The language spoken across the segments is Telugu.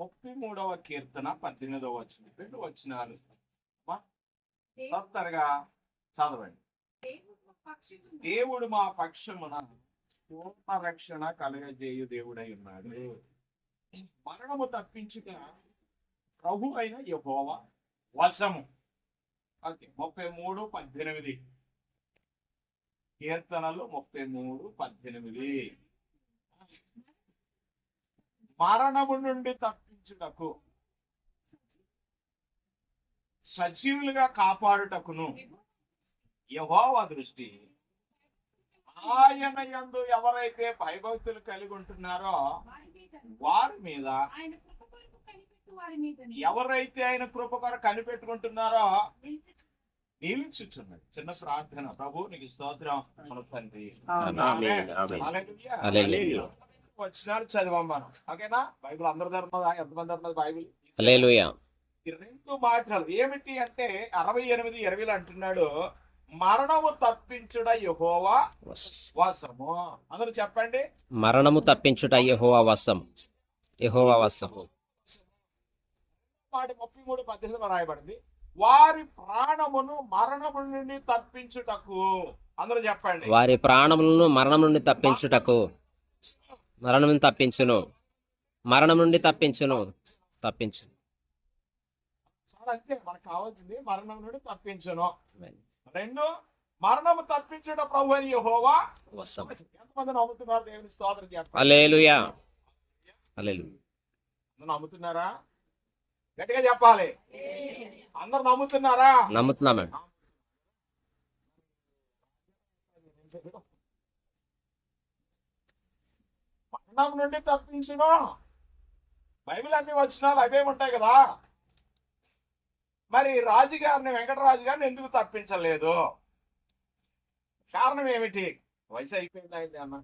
ముప్పై మూడవ కీర్తన పద్దెనిమిదవ వచ్చిన రెండు వచ్చినాలు తొందరగా చదవండి. దేవుడు మా పక్షమున పూర్ణ రక్షణ కలగజేయు దేవుడై ఉన్నాడు. మరణము తప్పించుక ప్రభు అయిన యహోవ వశము. ఓకే ముప్పై మూడు పద్దెనిమిది. కీర్తనలు ముప్పై మూడు పద్దెనిమిది. మరణము నుండి తప్పించుటకు సజీవులుగా కాపాడుటకును యహోవ దృష్టి. ఆయన యందు ఎవరైతే భయభక్తులు కలిగి ఉంటున్నారో వారి మీద ఎవరైతే ఆయన కృప కొరకు కనిపెట్టుకుంటున్నారో నిలిచి నిలుచుచున్నది. చిన్న ప్రార్థన. ప్రభు నీకు స్తోత్రం. తండ్రి వచ్చినారు చదివాం మనం. ఓకేనా? బైబిల్ అందరి ధర్మదా ఎంతమంది ధర్మది బైబిల్? రెండు మాటలు ఏమిటి అంటే అరవై ఎనిమిది ఇరవైలు అంటున్నాడు మరణము తప్పించుట యహోవా వశము. అందరూ చెప్పండి. మరణము తప్పించుట యెహోవా వశం యెహోవా వశం మాట ముప్పై మూడు పద్దెనిమిదిలో రాయబడింది. వారి ప్రాణమును మరణము నుండి తప్పించుటకు. అందరూ చెప్పండి. వారి ప్రాణములను మరణం నుండి తప్పించుటకు. మరణం తప్పించును. మరణం నుండి తప్పించును. తప్పించు చాలా అంతే మనకు కావాల్సింది మరణం నుండి తప్పించును. రెండు మరణము తప్పించుట ప్రభు అని యెహోవా ఎంతమంది నమ్ముతున్నారు? దేవుని స్తోత్రం అందరూ నమ్ముతున్నారా? గట్టిగా చెప్పాలి. అందరు నమ్ముతున్నారా? నమ్ముతున్నామండి. మరణం నుండి తప్పించును బైబిల్ అన్ని వచ్చినాలు అవే ఉంటాయి కదా. మరి రాజుగారిని వెంకటరాజు గారిని ఎందుకు తప్పించలేదు? కారణం ఏమిటి? వయసు అయిపోయింది అయింది అన్న?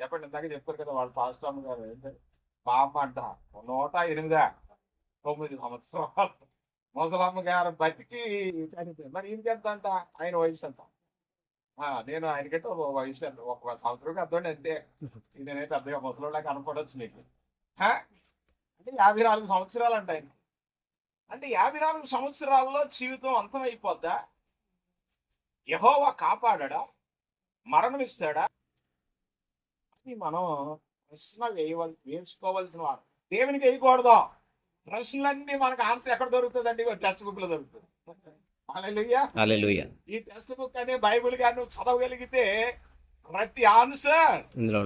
చెప్పండి ఇందాక చెప్పారు కదా వాళ్ళు పాస్టామ్ గారు ఏంటి? పాప అంట. నూట ఎనిమిదా తొమ్మిది సంవత్సరాలు. ముసలమ్మ గారు బతికి చనిపోయింది. మరి ఇంకెంత అంట ఆయన వయసు అంట నేను ఆయనకంటే ఒక వయసు ఒక సంవత్సరం అర్థండి అంతే. నేనే పెద్దగా ముసలిలా కనపడవచ్చు నీకు? అంటే యాభై నాలుగు సంవత్సరాలు అంట ఆయన అంటే యాభై నాలుగు సంవత్సరాల్లో జీవితం అంతం అయిపోద్దా? యహోవా కాపాడా మరణం ఇస్తాడా? అని మనం ప్రశ్న వేయవల్ వేసుకోవాల్సిన వారు. దేవునికి వేయకూడదు. ప్రశ్నలన్నీ మనకు ఆన్సర్ ఎక్కడ దొరుకుతుందండి? టెక్స్ట్ బుక్లో దొరుకుతుంది. ఈ టెక్స్ట్ బుక్ అనే బైబిల్ గాని నువ్వు చదవగలిగితే ప్రతి ఆన్సర్.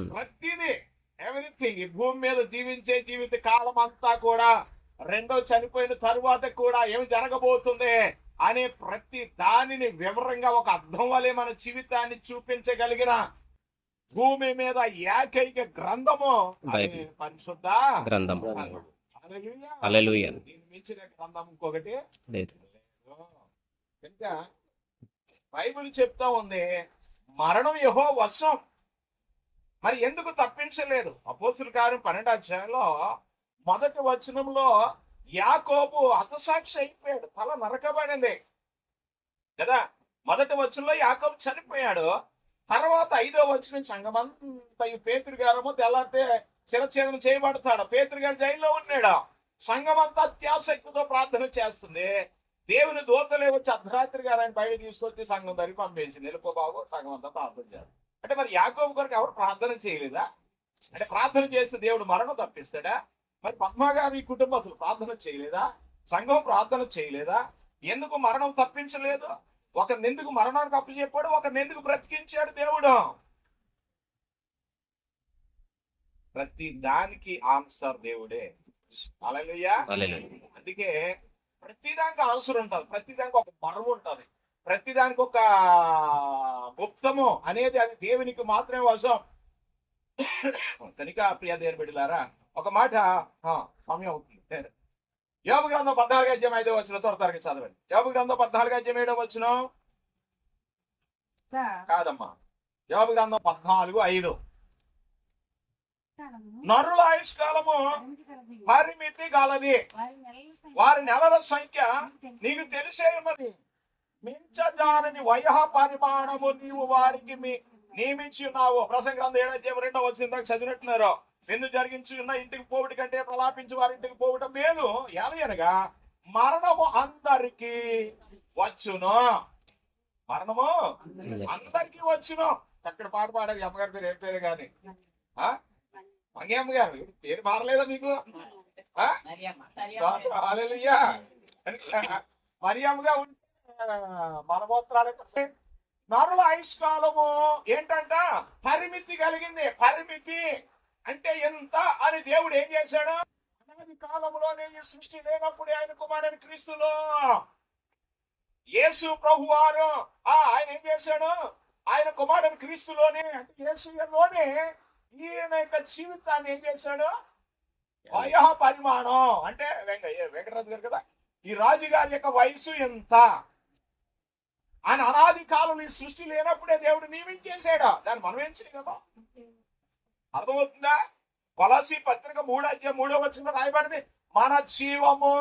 ప్రతిదీ ఎవ్రీథింగ్ ఈ భూమి మీద జీవించే జీవిత కాలం అంతా కూడా రెండో చనిపోయిన తరువాత కూడా ఏమి జరగబోతుంది అనే ప్రతి దానిని వివరంగా ఒక అర్థం వలె మన జీవితాన్ని చూపించగలిగిన భూమి మీద ఏకైక గ్రంథము. పరిశుద్ధ గ్రంథం మించిన గ్రంథం ఇంకొకటి. లేదు. కనుక బైబిల్ చెప్తా ఉంది మరణం యహో వర్షం మరి ఎందుకు తప్పించలేదు? అపోసుల కార్యం పన్నెండు అధ్యాయంలో మొదటి వచనంలో యాకోబు హతసాక్షి అయిపోయాడు తల నరకబడింది. కదా? మొదటి వచనంలో యాకోబు చనిపోయాడు తర్వాత ఐదో వచనం సంగమంతా ఈ పేతురు గారేమో తెల్లారితే చిరఛేదన చేయబడతాడు. పేతురు గారు జైల్లో ఉన్నాడు. సంఘమంతా అత్యాసక్తితో ప్రార్థన చేస్తుంది. దేవుని దూతలే వచ్చి అర్ధరాత్రి గారు ఆయన బయట తీసుకొచ్చి సంఘం దగ్గర పంపేసి వెళ్ళిపో బాబు సంఘం అంతా ప్రార్థన చేయాలి. అంటే మరి యాకోబు కొరకు ఎవరు ప్రార్థన చేయలేదా? అంటే ప్రార్థన చేస్తే దేవుడు మరణం తప్పిస్తాడా? మరి పద్మా గారి కుటుంబస్తులు ప్రార్థన చేయలేదా? సంఘం ప్రార్థన చేయలేదా? ఎందుకు మరణం తప్పించలేదు? ఒకరిని ఎందుకు మరణానికి అప్పు చెప్పాడు ఒకరిని ఎందుకు బ్రతికించాడు దేవుడు. ప్రతి దానికి ఆన్సర్ దేవుడే. Hallelujah hallelujah. అందుకే ప్రతిదానికి ఆన్సర్ ఉంటుంది ప్రతిదానికి ఒక మర్మం ఉంటుంది ప్రతిదానికి ఒక గుప్తము అనేది అది దేవునికి మాత్రమే వశం. కనుక ప్రియ దేవుని బిడ్డలారా ఒక మాట సమయం అవుతుంది. యోగ గ్రంథం పద్నాలుగు అధ్యాయం ఐదో వచ్చిన త్వర తరగతి చదవండి. యోగ గ్రంథం పద్నాలుగు అధ్యాయం ఏడో వచ్చిన కాదమ్మా. యోగ గ్రంథం పద్నాలుగు ఐదు. నరుల ఆయుష్కాలము పరిమితి గలది. వారి నెలల సంఖ్య నీకు తెలిసే ఉన్నది. మించజాలని వయహ పరిమాణము నీవు వారికి మీ నియమించి ఉన్నావు. ప్రసంగ గ్రంథం ఏడాధ్యాయం రెండో వచ్చిన దాకా చదివినట్టున్నారు. నిన్ను జరిగించి ఉన్న ఇంటికి పోవుట కంటే ప్రలాపించి వారి ఇంటికి పోవటం మేలు. ఎలయనగా మరణము అందరికి వచ్చును. మరణము అందరికి. వచ్చును. చక్కటి పాట పాడారు ఈ అమ్మగారి పేరు ఏం పేరు గాని ఆ? మంగే అమ్మగారు. పేరు మారలేదా మీకు. మరియమ్మగా ఉంటే మనమోత్రాలు నరుల ఆయుష్కాలము ఏంటంట? పరిమితి కలిగింది. పరిమితి అంటే ఎంత? అని దేవుడు ఏం చేశాడు? అనాది కాలంలోనే ఈ సృష్టి లేనప్పుడే ఆయన కుమారుని క్రీస్తులో. యేసు ప్రభు వారు ఆ ఆయన ఏం చేశాడు? ఆయన కుమారుని క్రీస్తులోనే అంటే యేసులోనే ఈయన యొక్క జీవితాన్ని ఏం చేశాడు? వయో పరిమాణం. అంటే వెంక ఏ వెంకటరాజు గారు కదా ఈ రాజుగారి యొక్క వయసు ఎంత? ఆయన అనాది కాలం ఈ సృష్టి లేనప్పుడే దేవుడు నియమించేశాడు? దాన్ని మనం ఏం చేయగలం? అర్థమవుతుందా? కొలసి పత్రిక మూడో అధ్యాయం మూడో వచ్చిన రాయబడింది మన జీవము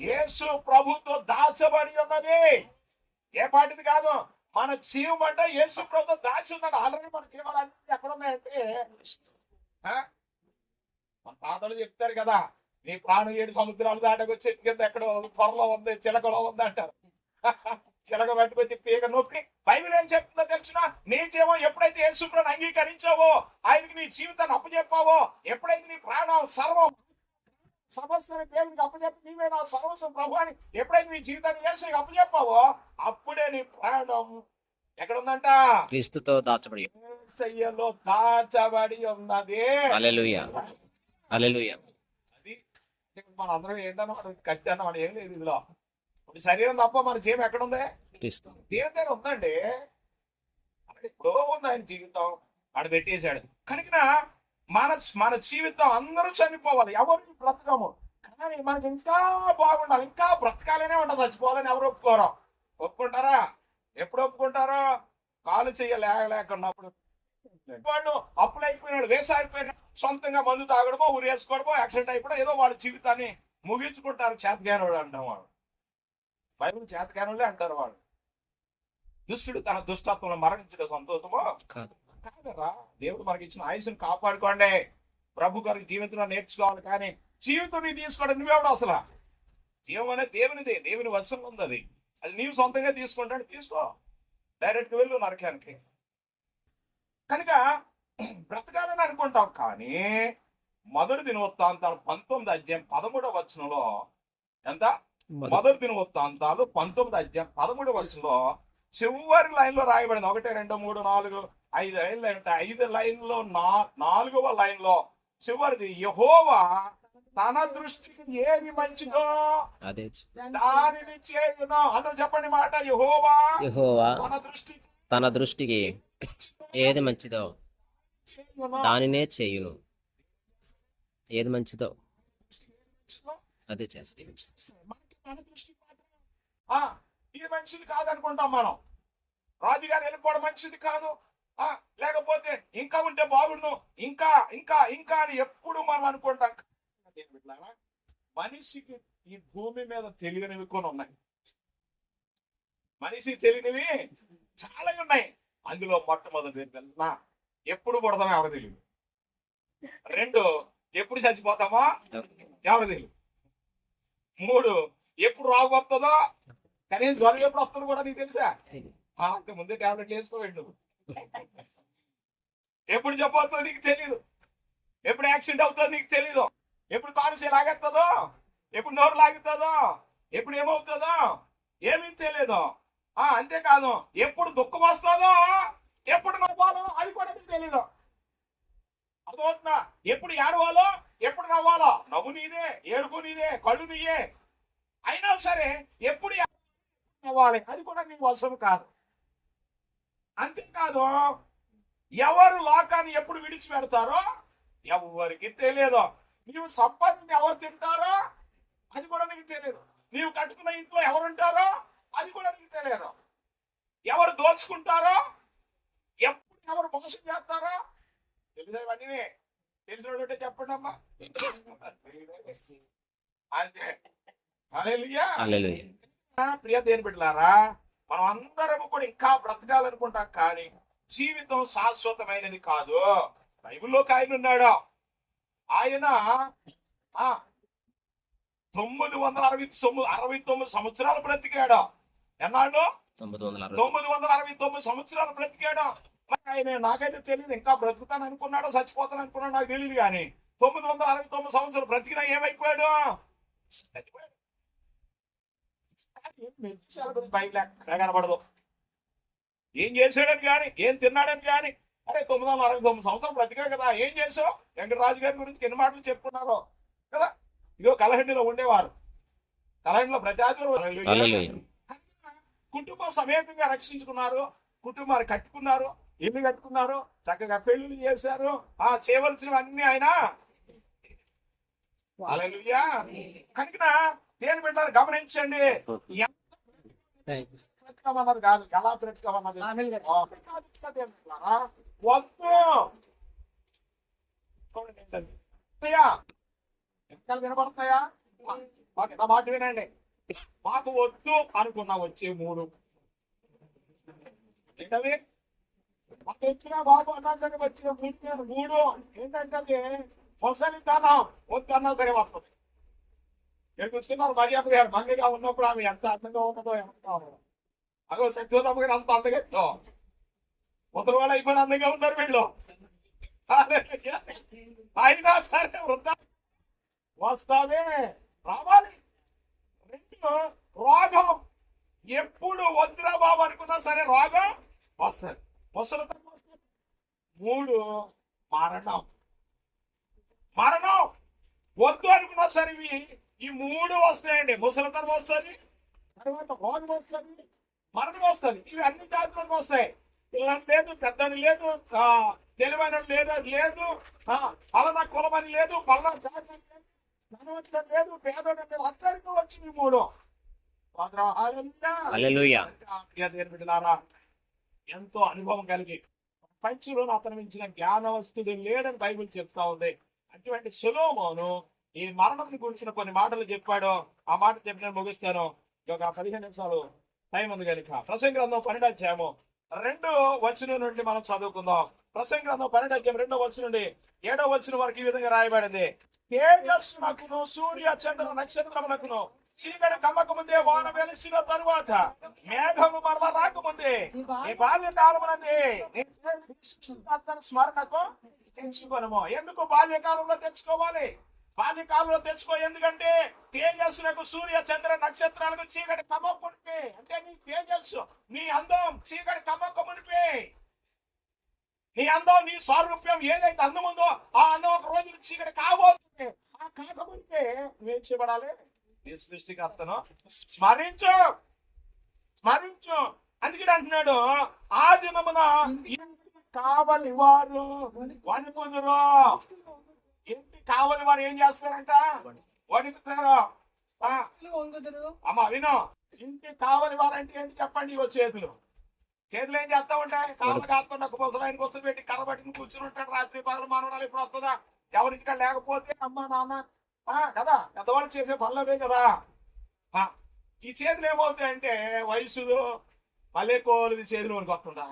యేసు ప్రభుతో దాచబడి ఉన్నది. ఏ పాటిది కాదు మన జీవం అంటే యేసు ప్రభుతో దాచి ఉన్నది. ఆల్రెడీ మన జీవాలన్నీ ఎక్కడ ఉన్నాయంటే ఆ? మన తాతలు చెప్తారు కదా నీ ప్రాణం ఏడు సముద్రాలు దాటకు చెట్టు కింద ఎక్కడో త్వరలో ఉంది చిలకలో ఉంది అంటారు. చిలక పట్టుకొచ్చి పీక నొక్కి బైబిల్ ఏం చెప్తుందో తెలిసిన? నీ జీవం ఎప్పుడైతే యేసుప్రభుని అంగీకరించావో ఆయనకి నీ జీవితాన్ని అప్పచెప్పావో ఎప్పుడైతే నీ ప్రాణం సర్వం సమస్తని దేవునికి అప్పచెప్పి నీవే నా సర్వస్వం ప్రభు అని ఎప్పుడైతే నీ జీవితాన్ని యేసుకి అప్పచెప్పావో అప్పుడే నీ ప్రాణం ఎక్కడుందంట? క్రీస్తుతో దాచబడి దాచబడి ఉన్నది. అది మన అందరం ఏంటన్నా కట్టాను మనం ఏం లేదు ఇందులో. ఇప్పుడు శరీరం తప్ప మన జీవం ఎక్కడుంది? క్రీస్తు. దేవుని దగ్గర ఉందండి. ఎప్పుడో ఉంది ఆయన జీవితం. ఆడ పెట్టేశాడు. కనుక మన మన జీవితం అందరూ చనిపోవాలి. ఎవరు బ్రతకము? కానీ మనకి ఇంకా బాగుండాలి. ఇంకా బ్రతకాలనే ఉండదు చచ్చిపోవాలని ఎవరు ఒప్పుకోరు. ఒప్పుకుంటారా? ఎప్పుడు ఒప్పుకుంటారో? కాలు చెయ్య లేకున్నప్పుడు వాళ్ళు అప్పులు అయిపోయినాడు వేసా అయిపోయినాడు సొంతంగా మందు తాగడమో ఊరు వేసుకోవడమో యాక్సిడెంట్ అయిపోవడం ఏదో వాళ్ళ జీవితాన్ని ముగించుకుంటారు చేతగానోడు అంటాం వాడు బైబిల్ చేతకానులే అంటారు వాళ్ళు. దుష్టుడు తన దుష్టత్వంలో మరణించడం సంతోషమో? కాదు. కాదరా దేవుడు మనకి ఇచ్చిన ఆయుష్ని కాపాడుకోండి. ప్రభు గారికి జీవితంలో నేర్చుకోవాలి కానీ జీవితం తీసుకోవడం నువ్వెవడు అసలు? జీవం అనేది దేవునిది దేవుని వశంలో ఉంది అది అది నీవు సొంతంగా తీసుకుంటాడు తీసుకో. డైరెక్ట్ వెళ్ళు నరకానికి. కనుక బ్రతకాలని అనుకుంటాం కానీ మొదటి దినవృత్తాంతాలు పంతొమ్మిది అధ్యాయం పదమూడవ వచనంలో ఎంత? మొదటి దినవృత్తాంతాలు పంతొమ్మిది అధ్యాయం పదమూడవ వచనంలో చివరి లైన్లో రాయబడింది. ఒకటి రెండు మూడు నాలుగు ఐదు లైన్లు అంటే ఐదు లైన్లో నా- నాలుగవ లైన్లో చివరిది యహోవా తన దృష్టికి ఏది మంచిదో అదే దానిని చేయును. అందరూ చెప్పండి మాట యహోవా. యెహోవా తన దృష్టికి తన దృష్టికి ఏది మంచిదో. దానినే చేయును. ఏది మంచిదో అదే చేస్తే. ఇది మంచిది కాదనుకుంటాం మనం. రాజుగారు వెళ్ళిపోవడం మంచిది కాదు. ఆ లేకపోతే ఇంకా ఉంటే బాగుండు. ఇంకా ఇంకా ఇంకా అని ఎప్పుడు మనం అనుకుంటాం. నేను బిడ్డలారా? మనిషికి ఈ భూమి మీద తెలియనివి కొన్ని ఉన్నాయి. మనిషి తెలియనివి చాలా ఉన్నాయి. అందులో మొట్టమొదటి తెలుసునా ఎప్పుడు పుడతామో ఎవరు తెలియదు రెండు ఎప్పుడు చచ్చిపోతామో ఎవరు తెలియదు మూడు ఎప్పుడు రాగు వస్తుందో కనీసం జ్వరం ఎప్పుడు వస్తుందో కూడా నీకు తెలుసా? అంత ముందే టాబ్లెట్ వేసుకోవాలి నువ్వు ఎప్పుడు చెప్పవుతుందో నీకు తెలియదు ఎప్పుడు యాక్సిడెంట్ అవుతుందో నీకు తెలియదు ఎప్పుడు కాలుష్య లాగేస్తుందో ఎప్పుడు నోరు లాగుతుందో ఎప్పుడు ఏమవుతుందో? ఏమీ తెలియదు. ఆ అంతేకాదు ఎప్పుడు దుఃఖం వస్తుందో? ఎప్పుడు నవ్వాలో అది కూడా తెలియదు తెలీదు. అర్థమవుతుందా? ఎప్పుడు ఏడవాలో? ఎప్పుడు నవ్వాలో? నవ్వు నీదే ఏడుపు నీదే కళ్ళు నీయే. అయినా సరే ఎప్పుడు నవ్వాలి? అది కూడా నీకు అవసరం కాదు. అంతేకాదు ఎవరు లోకాన్ని ఎప్పుడు విడిచిపెడతారో ఎవరికి తెలియదు. నీవు సంపాదించి ఎవరు తింటారో అది కూడా నీకు తెలియదు నీవు కట్టుకున్న ఇంట్లో ఎవరు ఉంటారో అది కూడా నీకు తెలియదు ఎవరు దోచుకుంటారో ఎప్పుడు ఎవరు మోసం చేస్తారో తెలియదు ఇవన్నీ? తెలిసిన ఉంటే చెప్పండి అమ్మా. అంతే. ప్రియ దేని బిడ్డలారా మనం అందరం కూడా ఇంకా బ్రతకాలనుకుంటాం కానీ జీవితం శాశ్వతమైనది కాదు. బైబిల్లోకి ఆయన ఉన్నాడు. ఆయన ఆ తొమ్మిది వందల అరవై తొమ్మిది అరవై తొమ్మిది సంవత్సరాలు బ్రతికాడు? ఎన్నాడు తొమ్మిది వందల అరవై. తొమ్మిది సంవత్సరాలు బ్రతికాడు? ఆయన నాకైతే తెలియదు ఇంకా బ్రతుకుతాను అనుకున్నాడో చచ్చిపోతాను అనుకున్నాడు నాకు తెలియదు కానీ తొమ్మిది వందల అరవై తొమ్మిది సంవత్సరాలు బ్రతికినా ఏమైపోయాడు? చచ్చిపోయాడు. ఎక్కడ కనబడదు. ఏం చేశాడని కానీ ఏం తిన్నాడని కానీ అరే తొమ్మిది వందల అరవై తొమ్మిది సంవత్సరాలు బ్రతికా కదా ఏం చేసావు? వెంకటరాజు గారి గురించి ఎన్ని మాటలు చెప్పుకున్నారో కదా? ఇదిగో కలహండిలో ఉండేవారు. కలహండిలో హల్లెలూయా. కుటుంబం సమేతంగా రక్షించుకున్నారు కుటుంబాన్ని కట్టుకున్నారు ఇల్లు కట్టుకున్నారు చక్కగా పెళ్ళిళ్ళు చేశారు. ఆ చేయవలసినవన్నీ ఆయన. హల్లెలూయా. కనుక దేని పెట్టారు గమనించండి. కాదు ఎలా బ్రతకమన్నది. వద్దు చూడండి వినపడతాయా మాకు నా మాట వినండి. మాకు వద్దు అనుకున్నా వచ్చే మూడు. ఏంటవి మాకు వచ్చిన బాబు అన్నా సరే వచ్చిన మూడు మూడు. ఏంటంటే అది ముసలితనం వద్దు అన్నా సరే వస్తుంది నేను వచ్చినారు మర్యాద గారు మందిగా ఉన్నప్పుడు ఆమె ఎంత అందంగా ఉన్నదో ఎంత అదో సత్యోదమ్మ గారు అంత అందంగా ముసలి వాళ్ళు అయిపోయిన అందంగా ఉన్నారు వీళ్ళు. అయినా సరే వృద్ధా వస్తావే. రావాలి. రెండు. రోగం ఎప్పుడు వద్దురా బాబు అనుకున్నా సరే రోగం వస్తుంది ముసలితనం వస్తుంది మూడు. మరణం. మరణం. వద్దు అనుకున్నా సరే ఇవి. ఈ మూడు వస్తాయండి. ముసలితనం వస్తుంది తర్వాత రోగం వస్తుంది మరణం వస్తుంది ఇవి అన్ని జాతులకు వస్తాయి. పిల్లలు లేదు పెద్దని లేదు తెలివైన లేదు లేదు అలన కులమని లేదు లేదు ధనవంతుడు లేదు పేదోడు అందరికీ వచ్చింది మూడు. బిడ్డలారా, ఎంతో అనుభవం కలిగి ప్రపంచంలో అతను మించిన జ్ఞానవస్తుడు లేడని బైబిల్ చెప్తా ఉంది. అటువంటి సులోమోను ఈ మరణం గురించిన కొన్ని మాటలు చెప్పాడు. ఆ మాట చెప్పి నేను ముగిస్తాను ఒక పదిహేను నిమిషాలు టైం ఉంది కనుక. ప్రసంగ గ్రంథం పన్నెండు అధ్యాయము. రెండు వచనం నుండి మనం చదువుకుందాం. ప్రసంగ గ్రంథం పన్నెండు రెండో వచనం నుండి ఏడో వచనం వరకు ఈ విధంగా రాయబడింది. తేజస్సునకును సూర్య చంద్ర నక్షత్రమునకును చీకటి కమ్మక ముందే వాన వెలిసిన తరువాత మేఘము మరల రాకముందే నీ బాల్య కాలమునంది స్మరణకు తెచ్చుకోనము. ఎందుకు బాల్యకాలంలో తెచ్చుకోవాలి? బాల్యకాలంలో తెచ్చుకో ఎందుకంటే తేజస్సులకు సూర్య చంద్ర నక్షత్రాలకు చీకటి కమ్మక మునిపే. అంటే నీ తేజస్సు నీ అందం చీకటి కమ్మక మునిపే. నీ అందం నీ సారూప్యం ఏదైతే అందం ఉందో ఆ అందం ఒక రోజు చీకటి కాబోతుంది. ఆ కాకముందే నువ్వేం చేయబడాలి? నీ సృష్టికర్తను స్మరించు. స్మరించు. అందుకని అంటున్నాడు ఆ దినమున కావలి వారు వణుకుదురు. ఏంటి కావలి వారు ఏం చేస్తారంట? వణుకుతారు. ఆ, అమ్మ విను. ఇంటి కావలి వారంటే ఏంటి చెప్పండి ఇగో చేతులు. చేతులు ఏం చేస్తా ఉంటాయి? కాళ్ళు కాస్తుండ ముసలాయన కూర్చొని పెట్టి కర్ర పట్టుకుని కూర్చుని ఉంటాడు రాత్రి పగల మానవరాలు ఇప్పుడు వస్తుందా? ఎవరింటికా లేకపోతే అమ్మ నాన్న ఆ, కదా? పెద్దవాళ్ళు చేసే పనులవే కదా. ఆ, ఈ చేతులు ఏమవుతాయంటే వయసులో మళ్ళీ కోలు చేతులు వరకు వస్తుంటారు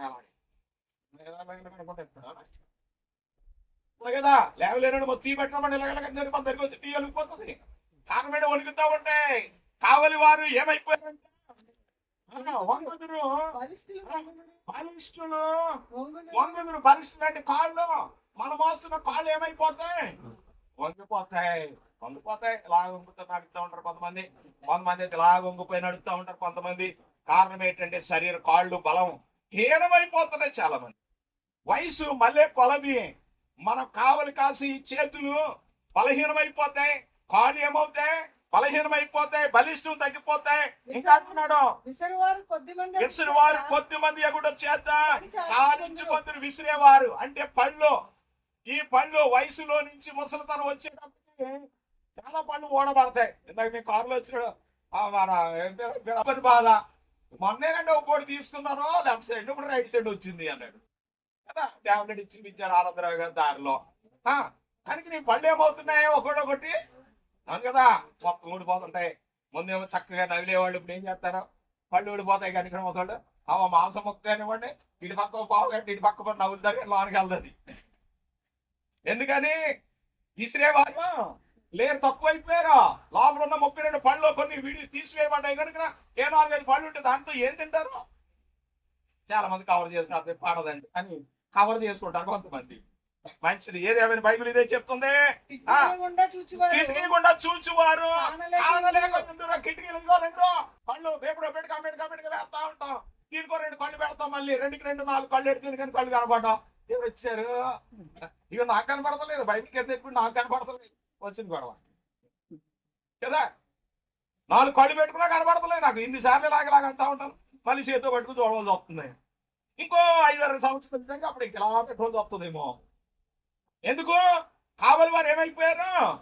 కదా. లేవలేనని మొత్తం పెట్టడం ఇలాగలగని మన దగ్గర వచ్చి టీ వెళ్ళిపోతుంది కాకమేడ వణుకుతా ఉంటాయి కావలి వారు ఏమైపోయారంటే? వంగుదురు. బలిష్ఠులు వంగుదురు. బలిష్ఠులు. అంటే కాళ్ళు. మనం మోస్తున్న కాళ్ళు ఏమైపోతాయి? వంగిపోతాయి. వంగిపోతాయి. ఇలా వంగుతూ నడుస్తూ ఉంటారు కొంతమంది. కొంతమంది అయితే ఇలా వంగిపోయి నడుస్తూ ఉంటారు కొంతమంది. కారణం ఏంటంటే శరీర కాళ్ళు బలం హీనమైపోతున్నాయి చాలా మంది వయసు మళ్ళీ కొలది. మనం కావలి కాసి ఈ చేతులు బలహీనమైపోతాయి కాళ్ళు ఏమవుతాయి బలహీనమైపోతాయి బలిష్టం తగ్గిపోతాయి. ఇంకా అంటున్నాడు విసరువారు కొద్ది మంది కొద్ది ఎగుడు చేత. సాధించి కొందరు విసిరేవారు. అంటే పళ్ళు ఈ పళ్ళు వయసులో నుంచి ముసలితనం వచ్చేటప్పటికి చాలా పళ్ళు ఓడబడతాయి. ఇందాక మీ కారులో వచ్చినాడు మన బాధ. మొన్నేనంటే ఒక కోటి తీసుకున్నాను లెఫ్ట్ సైడ్ ఇప్పుడు రైట్ సైడ్ వచ్చింది అన్నాడు. కదా? ట్యాబ్లెట్ ఇచ్చి పిచ్చారు ఆనందరావు గారి దారిలో. కానీ నీ పళ్ళు ఏమవుతున్నాయి ఒకటి అవును కదా మొత్తం ఊడిపోతుంటాయి. ముందేమో చక్కగా నవ్విలేవాళ్ళు ఇప్పుడు ఏం చేస్తారు? పళ్ళు ఊడిపోతాయి కనుక మొసళ్ళు అవ మాంసం మొక్క కానివ్వండి ఇటు పక్క పావు గంట ఇటు పక్క పడి నవ్వుతారు లోనికి వెళ్తుంది. ఎందుకని? విసిరేవారు లేరు తక్కువైపోయారు. లోపల ఉన్న ముప్పై రెండు పళ్ళు కొన్ని వీడి తీసివేయబడ్డాయి కనుక ఏ నాలుగైదు పళ్ళు ఉంటే దాంతో ఏం తింటారు? చాలా మంది కవర్ చేసుకుంటారు పాడదండి. అని కవర్ చేసుకుంటారు కొంతమంది. మంచిది. ఏదేమైనా బైబిల్ ఇదే చెప్తుంది. కిటికీ గుండా చూచివారు. కిటికీలు రెండు. కళ్ళు వేపుడు పెట్టుకో పెట్టుకో పెట్టుకో వేస్తా ఉంటాం. దీనికో రెండు కళ్ళు పెడతాం మళ్ళీ. రెండుకి రెండు నాలుగు కళ్ళు ఎడితే కానీ కళ్ళు కనపడ్డాం ఎవరు వచ్చారు. ఇక నాకు కనపడతలేదు. బయటికి ఎంత ఎక్కువ నాకు కనపడతలేదు. వచ్చింది గొడవ. కదా? నాలుగు కళ్ళు పెట్టుకున్నా కనపడతలేదు నాకు. ఇన్ని సార్లు ఇలాగలాగా అంటా ఉంటాను. మళ్ళీ చేతితో పట్టుకుని చూడవలసి వస్తుంది. ఇంకో ఐదారు సంవత్సరాలు విధంగా అప్పుడు ఇంక ఇలా పెట్టుకోవాల్సి వస్తుందేమో ఎందుకు? కావాలి వారు ఏమైపోయారు?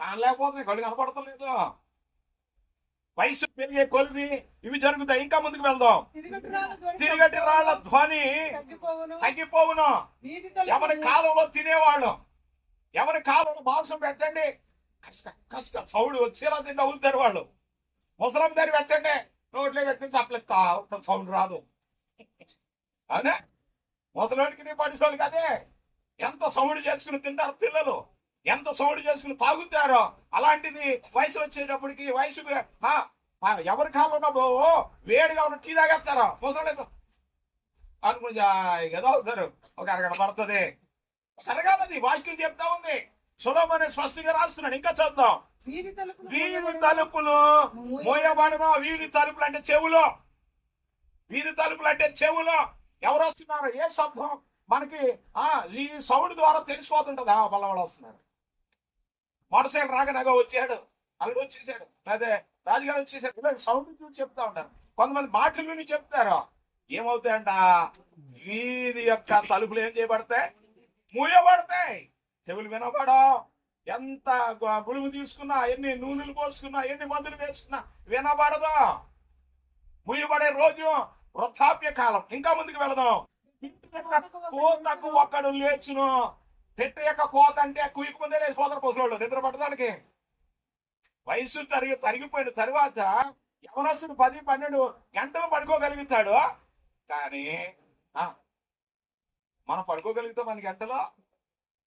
కానలేకపోతున్నాయి కళ్ళు కనపడతలేదు. వయసు పెరిగే కొలిది ఇవి జరుగుతాయి. ఇంకా ముందుకు వెళ్దాం. తిరిగటి రాళ్ళ ధ్వని తగ్గిపోవును. ఎవరి కాలంలో తినేవాళ్ళు. ఎవరి కాలంలో మాంసం పెట్టండి. కష్ట కష్ట. సౌడు వచ్చేలా తింటే అవుతారు వాళ్ళు ముసలం దారి పెట్టండి. నోట్లో పెట్టి చప్పలేదు సౌండ్ రాదు. అవునా ముసలోడికి నీ పడిసోళ్ళకి అదే ఎంత సౌండ్ చేసుకుని తింటారు పిల్లలు? ఎంత సౌండ్ చేసుకుని తాగుతారో? అలాంటిది వయసు వచ్చేటప్పటికి వయసు ఎవరి కాలం ఉన్నప్పుడు వేడిగా ఉన్న టీ తాగేస్తారా? ముసలి అనుకుని ఏదో అవుతారు ఒక అరగడ పడుతుంది. జరగాలది వాక్యం చెప్తా ఉంది. సులభం అనే స్పష్టంగా రాస్తున్నాడు ఇంకా చదువుదాం. వీధి తలుపులు మోయబడిన వీధి తలుపులు అంటే చెవులు. వీధి తలుపులు అంటే చెవులు ఎవరు వస్తున్నారు ఏ శబ్దం? మనకి ఆ ఈ సౌండ్ ద్వారా తెలిసిపోతుంటది. ఆ బల్లవాడు వస్తున్నారు. మోటార్ సైకిల్ రాగానే వచ్చాడు అల్లుడు వచ్చేసాడు. అదే రాజుగారు వచ్చేసాడు ఇలా సౌండ్ చూసి చెప్తా ఉంటారు కొంతమంది మాటలు విని చెప్తారు. ఏమవుతాయంట? వీధి యొక్క తలుపులు ఏం చేయబడతాయి? మూయబడతాయి. చెవులు వినబడో ఎంత గుడుము తీసుకున్నా ఎన్ని నూనెలు పోసుకున్నా ఎన్ని మందులు వేసుకున్నా వినబడదు. ముయ్యబడే రోజు వృద్ధాప్య కాలం ఇంకా ముందుకు వెళదాం. కోతకు ఒక్కడు లేచును. పెట్ట యొక్క కోత అంటే కుయ్యకు ముందే లేచిపోతారు పొసలోళ్ళు నిద్ర పట్టడానికి. వయసు తరిగి తరిగిపోయిన తర్వాత యవనస్తుడు పది పన్నెండు గంటలు పడుకోగలుగుతాడు. కానీ ఆ, మనం పడుకోగలిగితే మన గంటలో?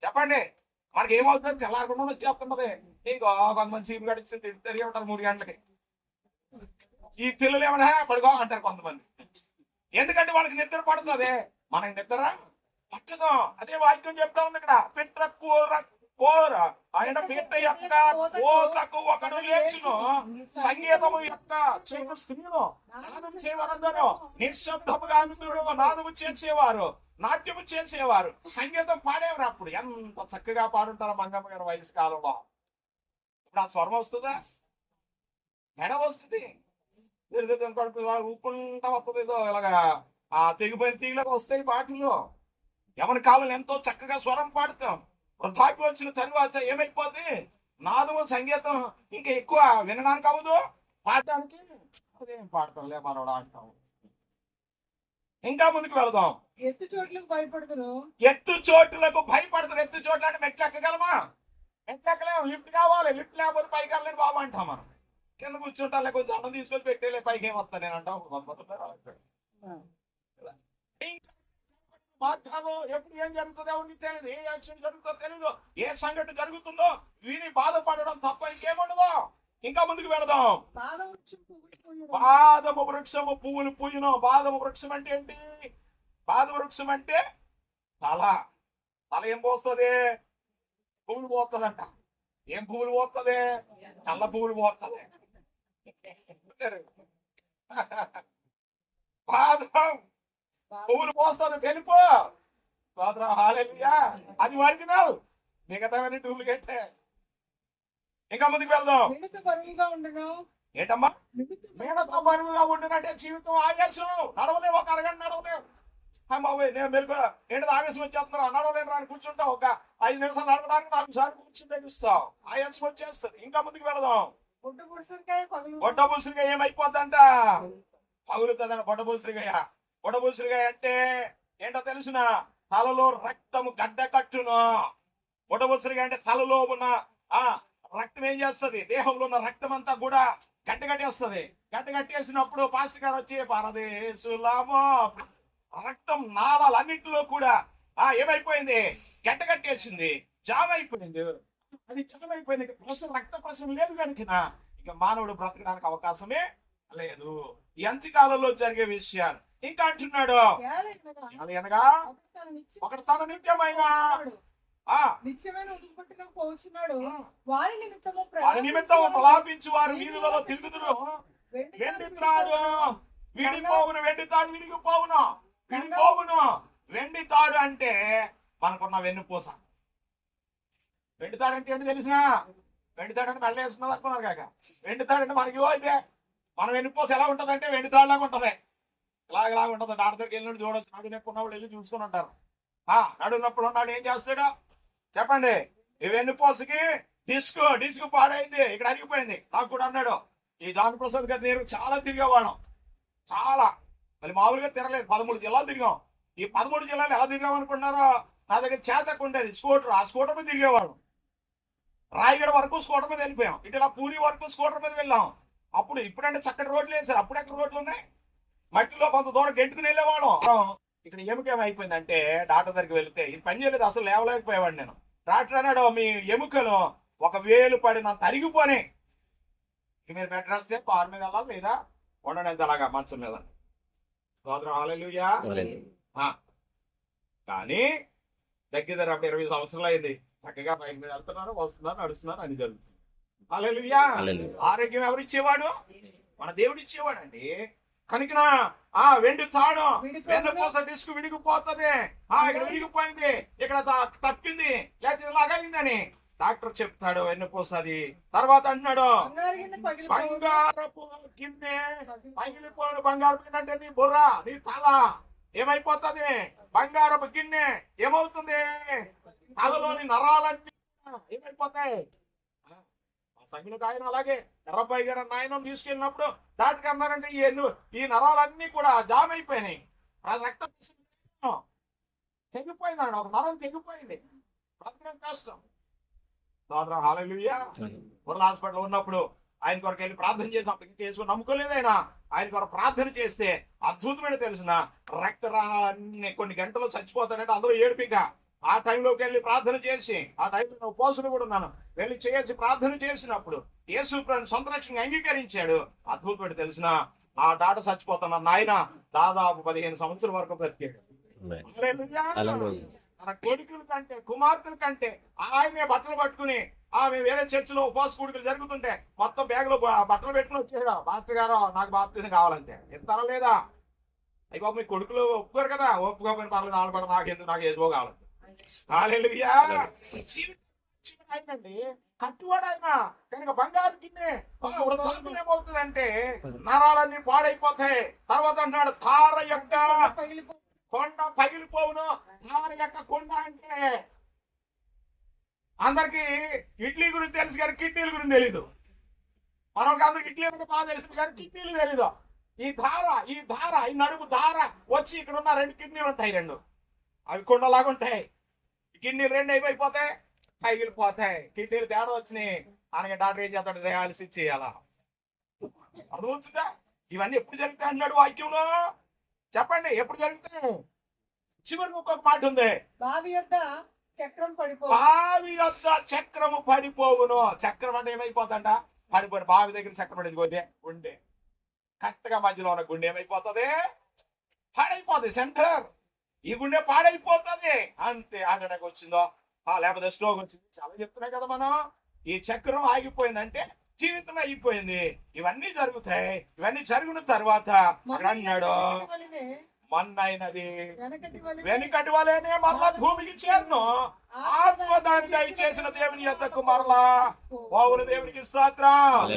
చెప్పండి. మనకి ఏమవుతుంది తెల్లారకుండా వచ్చేస్తున్నది ఇంకో కొంతమంది చీపు గడిచి తిరిగి ఉంటారు మూడు గంటలకి. ఈ పిల్లలు ఏమన్నా పడుకో అంటారు కొంతమంది. ఎందుకంటే వాళ్ళకి నిద్ర పడుతుంది. మనకి నిద్ర పట్టదు. అదే వాక్యం చెప్తా ఉంది ఇక్కడ. పిట్ర కూర కోర. ఆయన పిట్ట యొక్క కోతకు ఒకడు లేచును. సంగీతము యొక్క చేయ స్త్రీలు నాదం చేయవారందరూ నిశ్శబ్దముగా అందరూ నాదము చేసేవారు నాట్యము చేసేవారు. సంగీతం పాడేవారు అప్పుడు. ఎంత చక్కగా పాడుంటారు మంగమ్మ గారి వయసు కాలంలో. ఇప్పుడు ఆ స్వరం వస్తుందా? మెడ వస్తుంది. ఊపుకుంటా వస్తుంది ఏదో ఇలాగా. ఆ తెగిపోయిన తీగలకు వస్తాయి పాటలు ఎవరి కాలం ఎంతో చక్కగా స్వరం పాడుతాం. వృద్ధాప్యం వచ్చిన తరువాత ఏమైపోద్ది? నాదము సంగీతం ఇంకా ఎక్కువ వినడానికి అవ్వదు. పాడటానికి అదేం పాడతాంలే మనోడు అంటాం ఇంకా ముందుకు వెళదాం. ఎత్తు చోట్లకు భయపడదురు ఎత్తు చోటులకు భయపడతారు. ఎత్తు చోట్ల అంటే మెట్లు ఎక్కగలమా? మెట్లు ఎక్కలేము. లిఫ్ట్ కావాలి. లిఫ్ట్ లేకపోతే పైకి వెళ్ళలేని బాబు అంటాం మనం. కింద కూర్చుంటా లేకపోతే దండం తీసుకొని పెట్టేలే పైకి ఏమొస్తా నేను అంటాం మార్గాలు ఎప్పుడు ఏం జరుగుతుందో ఎవరికి తెలియదు ఏ యాక్షన్ జరుగుతుందో తెలియదు ఏ సంఘటన జరుగుతుందో విని బాధపడడం తప్ప ఇంకేముండదు. ఇంకా ముందుకు వెళదాం. పాదం బాదము వృక్షము పువ్వులు పూయను బాదము వృక్షం అంటే ఏంటి? బాదము వృక్షం అంటే తల. తల ఏం పోస్తుంది? పువ్వులు పోతుందంట. ఏం పువ్వులు పోతుంది? నల్ల పువ్వులు పోతుంది. బాదం పువ్వులు పోస్తుంది తెలుపు. సోదరం హాలెలుయా అది ఒరిజినల్ మిగతావన్నీ డూప్లికేట్ ఇంకా ముందుకు వెళ్దాం. మిడత బరువుగా ఉండను ఏంటమ్మా? మిడత బరువుగా ఉండినట్టే జీవితం ఆవేశం నడవలే ఒక అరగంట నడవలేవు. బాబోయ్ నేను మెరుగు. ఏంటి ఆవేశం వచ్చేస్తున్నా నడవలేను రాని కూర్చుంటా ఒక ఐదు నిమిషాలు నడవడానికి నాలుగు సార్లు కూర్చుని తెగిస్తావు ఆయాసం వచ్చేస్తుంది. ఇంకా ముందుకు వెళదాం. పొట్టు పురుషునికాయ పగులు. బొడ్డ ఏమైపోద్దంట? పగులుతుందంట బొడ్డ బుసురుగా బొడ్డ అంటే ఏంటో తెలుసునా? తలలో రక్తము గడ్డ కట్టును. బొడ్డ అంటే తలలో ఉన్న ఆ రక్తం ఏం చేస్తది? దేహంలో ఉన్న రక్తం అంతా కూడా గడ్డ కట్టేస్తుంది. గడ్డ కట్టేసినప్పుడు పాస్టర్ గారు వచ్చి పరదేశులామో రక్తం నాళాలన్నింటిలో కూడా ఆ ఏమైపోయింది? గడ్డ కట్టేసింది. జామ్ అయిపోయింది అది అయిపోయింది ఇక ప్రశ్న రక్త ప్రశ్న లేదు కనుక ఇక మానవుడు బ్రతకడానికి అవకాశమే లేదు. ఈ అంత్యకాలంలో జరిగే విషయాలు. ఇంకా అంటున్నాడు. అనగా ఒకటి తన నిత్యమైన ఆ. నిత్యమైన ఉదుపుట్టుగా పోచున్నాడు వారి నిమిత్తము వారి నిమిత్తం ప్రలాపించి వారు వీధులలో తిరుగుతురు వెండి త్రాడు విడిపోవును వెండి తాడు విడిగిపోవును విడిపోవును. వెండి తాడు అంటే మనకున్న వెన్నుపూస. వెండి తాడంటే ఏంటి తెలిసిన? వెండి తాడంటే అంటే వేసుకున్నది అనుకున్నారు కాక. వెండి తాడు అంటే మనకి అయితే మనం వెన్నుపూస ఎలా ఉంటుందంటే అంటే వెండి లాగా ఉంటది. ఇలాగ ఇలాగ ఉంటుంది. డాక్టర్ దగ్గరికి వెళ్ళి చూడొచ్చు. నడు నొప్పి వెళ్ళి చూసుకుని ఉంటారు. ఆ నడు నొప్పులు ఉన్నాడు ఏం చేస్తాడు చెప్పండి. ఈ వెన్నుపోసుకి డిస్క్ డిస్క్ పాడైంది. ఇక్కడ అరిగిపోయింది. నాకు కూడా అన్నాడు. ఈ దాని ప్రసాద్ గారి నేను చాలా తిరిగేవాళ్ళం. చాలా. మళ్ళీ మామూలుగా తిరగలేదు పదమూడు జిల్లాలు తిరిగాం. ఈ పదమూడు జిల్లాలు ఎలా తిరిగామనుకుంటున్నారో నా దగ్గర చేతకు ఉండేది. స్కూటర్. ఆ స్కూటర్ మీద తిరిగేవాళ్ళం. రాయగడ వరకు స్కూటర్ మీద వెళ్ళిపోయాం. ఇటు ఇలా పూరి వరకు స్కూటర్ మీద వెళ్ళాం. అప్పుడు ఇప్పుడంటే చక్కటి రోడ్లు లేదు సార్? అప్పుడు ఎక్కడ రోడ్లు ఉన్నాయి? మట్టిలో కొంత దూరం గెంటుకుని వెళ్ళేవాళ్ళం. ఇక్కడ ఎముకేం అయిపోయిందంటే డాక్టర్ దగ్గరికి వెళ్తే ఇది పని చేయలేదు అసలు లేవలేకపోయేవాడు నేను. డాక్టర్ అన్నాడు మీ ఎముకలు ఒక వేలు పడినంత అరిగిపోనే. ఇక మీరు బెడ్ రాస్తే కారు మీద వెళ్ళాలి లేదా? ఉండడం అలాగా మంచం మీద. కానీ దగ్గర దగ్గర అప్పుడు ఇరవై సంవత్సరాలు అయింది. చక్కగా బైక్ మీద వెళ్తున్నారు వస్తున్నారు నడుస్తున్నారు అని జరుగుతుంది. హల్లెలూయా! హల్లెలూయా. ఆరోగ్యం ఎవరు ఇచ్చేవాడు? మన దేవుడు ఇచ్చేవాడు అండి కనుక ఆ వెండి తాడు వెన్నుపూస డిస్క్ విడిగిపోతుంది ఆ ఇక్కడ విడిగిపోయింది ఇక్కడ తప్పింది. లేకపోతే ఇలాగైందని డాక్టర్ చెప్తాడు వెన్నుపూస అది తర్వాత అంటున్నాడు. బంగారపు గిన్నె పగిలిపోయిన బంగారపు గిన్నె అంటే నీ బుర్ర నీ తల. ఏమైపోతుంది? బంగారపు గిన్నె ఏమవుతుంది? తలలోని నరాలన్నీ ఏమైపోతాయి? సంఘులకు ఆయన అలాగే ఎర్రబ్బాయి గారు అన్న ఆయన తీసుకెళ్ళినప్పుడు డాక్టర్ అన్నారంటే ఈ ఈ నరాలన్నీ కూడా జామ్ అయిపోయినాయి ఆ రక్తం తెగిపోయిందండి ఒక నరం తెగిపోయింది. బ్రతకడం కష్టం. సోదరం హాలూయా హాస్పిటల్ ఉన్నప్పుడు ఆయన కొరకు వెళ్ళి ప్రార్థన చేసి అప్పటికి కేసు నమ్ముకోలేదు ఆయన. ఆయన కొరకు ప్రార్థన చేస్తే అద్భుతమైన తెలిసిన రక్త రాణాలన్నీ కొన్ని గంటలు చచ్చిపోతాడంటే అందరూ ఏడిపిక ఆ టైంలోకి వెళ్ళి ప్రార్థన చేసి ఆ టైంలో ఉపవాసులు కూడా ఉన్నాను. వెళ్ళి చేసి ప్రార్థన చేసినప్పుడు యేసు ప్రభు సొంత రక్షణ అంగీకరించాడు. అద్భుతమైన తెలిసిన ఆ డాట చచ్చిపోతున్న నాయన దాదాపు పదిహేను సంవత్సరాల వరకు బ్రతికాడు. తన కొడుకుల కంటే కుమార్తెల కంటే ఆయనే బట్టలు పట్టుకుని ఆమె వేరే చర్చిలో ఉపవాస జరుగుతుంటే మొత్తం బ్యాగ్లో బట్టలు పెట్టుకుని వచ్చాడు మాస్టర్ గారు నాకు బాప్తీసం కావాలంటే ఇస్తారా లేదా అయ్యి మీ కొడుకులు ఒప్పుకోరు కదా ఒప్పుకోకపోయిన పర్లేదు వాళ్ళు నాకు ఎందుకు నాకు ఏదో కావాలంటే హల్లెలూయా. కట్టువాడు ఆయన కనుక బంగారు గిన్నె ఆ, ఏమవుతుందంటే నరాలన్నీ పాడైపోతాయి తర్వాత అంటున్నాడు తార యొక్క కొండ పగిలిపోవును తార యొక్క కొండ అంటే అందరికి ఇడ్లీ గురించి తెలుసు కానీ కిడ్నీల గురించి తెలీదు. మనకి అందరికి ఇడ్లీ అంటే బాగా తెలుసు కానీ కిడ్నీలు తెలీదు. ఈ ధార ఈ ధార ఈ నడుము ధార వచ్చి ఇక్కడ ఉన్న రెండు కిడ్నీలు ఉంటాయి రెండు. అవి కొండలాగా ఉంటాయి. కిడ్నీలు రెండు అయిపోతాయి పగిలిపోతాయి. కిడ్నీలు తేడా వచ్చినాయి. అనగా డాక్టర్ ఏం చేస్తాడు? డయాలసిస్ చేయాలా? అర్థమవుతుందా ఇవన్నీ ఎప్పుడు జరుగుతాయి అన్నాడు వాక్యంలో. చెప్పండి ఎప్పుడు జరుగుతాయి? చివరికి ఒక్కొక్క మాట ఉంది. బావి యొద్ద చక్రం పడిపో బావి యొక్క చక్రము పడిపోవును. చక్రం అంటే ఏమైపోతుంట పడిపోయిన బావి దగ్గర చక్రం పడేది పోతే గుండె. కరెక్ట్గా మధ్యలో ఉన్న గుండె ఏమైపోతుంది? పాడైపోతుంది. సెంటర్. ఈ గుండె పాడైపోతుంది. అంతే. ఆటడానికి వచ్చిందో ఆ, లేకపోతే స్ట్రోక్ వచ్చింది. చాలా చెప్తున్నాయి కదా మనం. ఈ చక్రం ఆగిపోయిందంటే జీవితం అయిపోయింది. ఇవన్నీ జరుగుతాయి. ఇవన్నీ జరిగిన తర్వాత అన్నాడు. మన్నైనది. వెనకటి వలెనే వెనుకటి వలనే మరలా భూమికి చేరును. ఆత్మ దాని దయచేసిన దేవుని యొక్కకు మరలా పౌరు దేవునికి స్తోత్రం.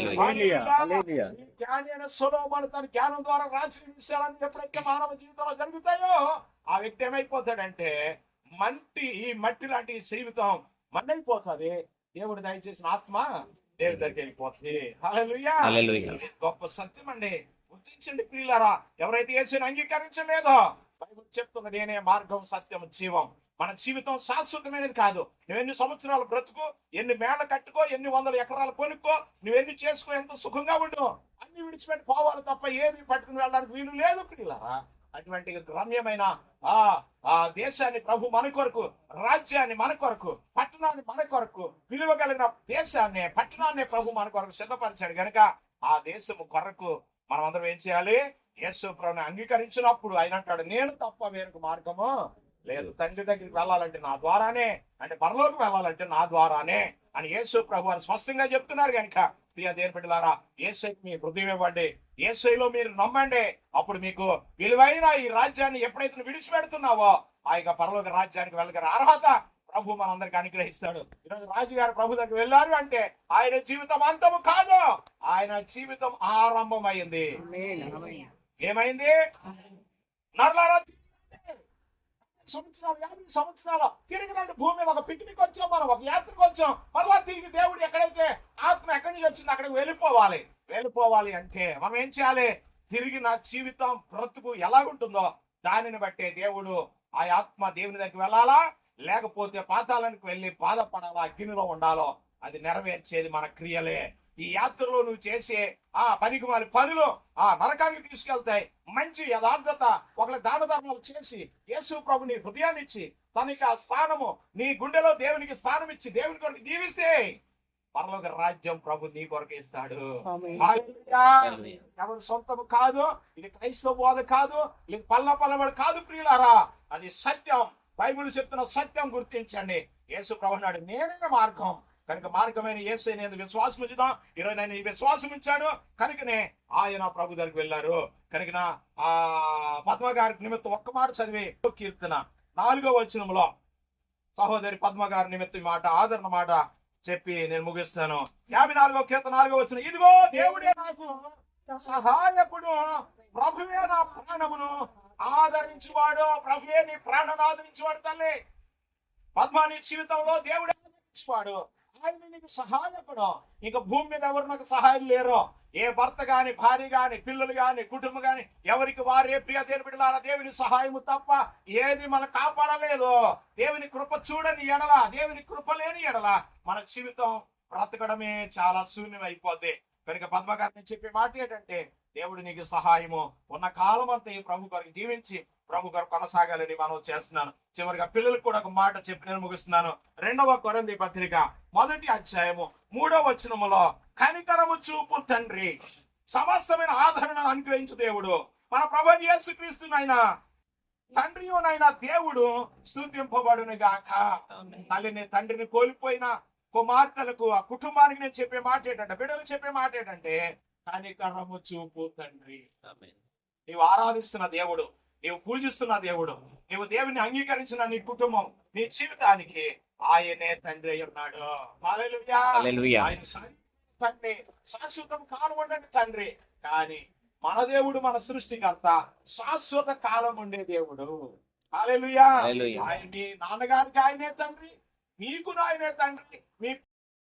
తన జ్ఞానం ద్వారా రాసిన విషయాలన్నీ ఎప్పుడైతే మానవ జీవితంలో జరుగుతాయో ఆ వ్యక్తి ఏమైపోతాడంటే మంటి ఈ మట్టి లాంటి జీవితం మన్నైపోతుంది. దేవుడు దయచేసిన ఆత్మ దేవుడి దగ్గరికి వెళ్ళిపోతుంది హల్లెలూయా. హల్లెలూయా. ఇది గొప్ప సత్యం అండి. గుర్తించండి ప్రియులారా. ఎవరైతే యేసుని అంగీకరించలేదో బైబుల్ చెప్తున్నది నేనే మార్గం సత్యం జీవం. మన జీవితం శాశ్వతమైనది కాదు. నువ్వెన్ని సంవత్సరాలు బ్రతుకు ఎన్ని మేళ కట్టుకో ఎన్ని వందల ఎకరాలు కొనుక్కో నువ్వెన్ని చేసుకో ఎంత సుఖంగా ఉండు అన్ని విడిచిపెట్టి పోవాలి తప్ప ఏది పట్టుకుని వెళ్ళడానికి వీలు లేదు ప్రియులారా. అటువంటి రమ్యమైన ఆ ఆ దేశాన్ని ప్రభు మన కొరకు రాజ్యాన్ని మన కొరకు పట్టణాన్ని మన కొరకు విలువ కలిగిన దేశాన్ని పట్టణాన్ని ప్రభు మన కొరకు సిద్ధపరిచాడు. కనుక ఆ దేశము కొరకు మనం అందరం ఏం చేయాలి? యేసు ప్రభుని అంగీకరించినప్పుడు ఆయన అంటాడు నేను తప్ప వేరొక మార్గము లేదు. తండ్రి దగ్గరికి వెళ్ళాలంటే నా ద్వారానే అంటే పరలోకి వెళ్ళాలంటే నా ద్వారానే అని యేసు ప్రభు అని స్పష్టంగా చెప్తున్నారు కనుక ప్రియ దేని బిడ్డలారా ఏసైకి మీ హృదయం ఇవ్వండి. ఏసైలో మీరు నమ్మండి. అప్పుడు మీకు విలువైన ఈ రాజ్యాన్ని ఎప్పుడైతే విడిచిపెడుతున్నావో ఆ యొక్క పరలోక రాజ్యానికి వెళ్ళగల అర్హత ప్రభు మనందరికి అనుగ్రహిస్తాడు. ఈరోజు రాజుగారు ప్రభు దగ్గర వెళ్ళారు అంటే ఆయన జీవితం అంతము కాదు. ఆయన జీవితం ఆరంభమైంది. ఏమైంది? సంవత్సరాలు యాభై సంవత్సరాలు తిరిగి రండి భూమి ఒక పిక్నిక్ వచ్చాం మనం ఒక యాత్రకు వచ్చాం. మరలా తిరిగి దేవుడు ఎక్కడైతే ఆత్మ ఎక్కడి నుంచి వచ్చిందో అక్కడికి వెళ్ళిపోవాలి. వెళ్ళిపోవాలి అంటే మనం ఏం చేయాలి? తిరిగి నా జీవితం బ్రతుకు ఎలాగుంటుందో దానిని బట్టే దేవుడు ఆ ఆత్మ దేవుని దగ్గరికి వెళ్ళాలా? లేకపోతే పాతాళానికి వెళ్ళి బాధపడాలా అగ్నిలో ఉండాలో అది నెరవేర్చేది మన క్రియలే. ఈ యాత్రలో నువ్వు చేసే ఆ పనికి మాలి పనులు ఆ నరకానికి తీసుకెళ్తాయి. మంచి యథార్థత ఒకళ్ళ దాన ధర్మాలు చేసి యేసు ప్రభు నీ హృదయాన్ని ఇచ్చి తనకి ఆ స్థానము నీ గుండెలో దేవునికి స్థానం ఇచ్చి దేవుని కొరకు జీవిస్తే పరలోక రాజ్యం ప్రభు నీ కొరకు ఇస్తాడు. హల్లెలూయా. ఎవరి సొంతము కాదు ఇది క్రైస్తవ బోధ కాదు ఇది పల్ల పల్లవాడు కాదు ప్రియులారా. అది సత్యం. బైబుల్ చెప్తున్న సత్యం గుర్తించండి. యేసు ప్రభు అన్నాడు నేనే మార్గం. కనుక మార్గమైన యేసు నేను విశ్వాసం ఉంచుదాం ఈరోజు నేను ఈ విశ్వాసం ఇచ్చాడు కనుకనే ఆయన ప్రభు దగ్గరికి వెళ్ళారు. కనుక ఆ పద్మ గారి నిమిత్తం ఒక్క మాట చదివి కీర్తన. నాలుగో వచనంలో సహోదరి పద్మ గారి నిమిత్తం మాట ఆదరణ మాట చెప్పి నేను ముగిస్తాను. యాభై నాలుగో కీర్త నాలుగో వచ్చిన ఇదిగో దేవుడే నాకు సహాయకుడు. ప్రభువే నా ప్రాణమును ఆదరించువాడు ప్రభుయే నీ ప్రాణను ఆదరించువాడు తల్లి. పద్మ నీ జీవితంలో దేవుడు ఆదరించువాడు. ఆయన నీకు సహాయకుడు. ఇక భూమి మీద ఎవరు నాకు సహాయం లేరు? ఏ భర్త గాని భార్య గాని పిల్లలు గాని కుటుంబం గాని ఎవరికి వారే ప్రియ దేవుని బిడ్డలారా దేవుని సహాయము తప్ప ఏది మన కాపాడలేదు. దేవుని కృప చూడని ఎడల దేవుని కృప లేని ఎడల మన జీవితం బ్రతకడమే చాలా శూన్యం అయిపోద్ది కనుక పద్మగారిని చెప్పే మాట ఏంటంటే దేవుడు నీకు సహాయము. ఉన్న కాలం అంతా ఈ ప్రభు గారికి జీవించి ప్రభు గారు కొనసాగాలని మనం చేస్తున్నాను. చివరిగా పిల్లలకు కూడా ఒక మాట చెప్పి నేను ముగిస్తున్నాను. రెండవ కొరంది పత్రిక మొదటి అధ్యాయము మూడవ వచనములో కనికరము చూపు తండ్రి సమస్తమైన ఆదరణ అనుగ్రహించు దేవుడు. మన ప్రభు యేసుక్రీస్తునైనా తండ్రియునైనా దేవుడు స్థుతింపబడును గాక తల్లిని తండ్రిని కోల్పోయిన కుమార్తెలకు ఆ కుటుంబానికి నేను చెప్పే మాట ఏంటంటే బిడ్డలు చెప్పే మాట ఏంటంటే కనికరము చూపు తండ్రి. నీవు ఆరాధిస్తున్న దేవుడు నీవు పూజిస్తున్న దేవుడు నీవు దేవుని అంగీకరించిన నీ కుటుంబం నీ జీవితానికి ఆయనే తండ్రి అయి ఉన్నాడు. తండ్రి శాశ్వతం కానుండని తండ్రి. కానీ మన దేవుడు మన సృష్టికర్త శాశ్వత కాలం ఉండే దేవుడు. హల్లెలూయా. హల్లెలూయా. ఆయన మీ నాన్నగారికి ఆయనే తండ్రి మీకు ఆయనే తండ్రి మీ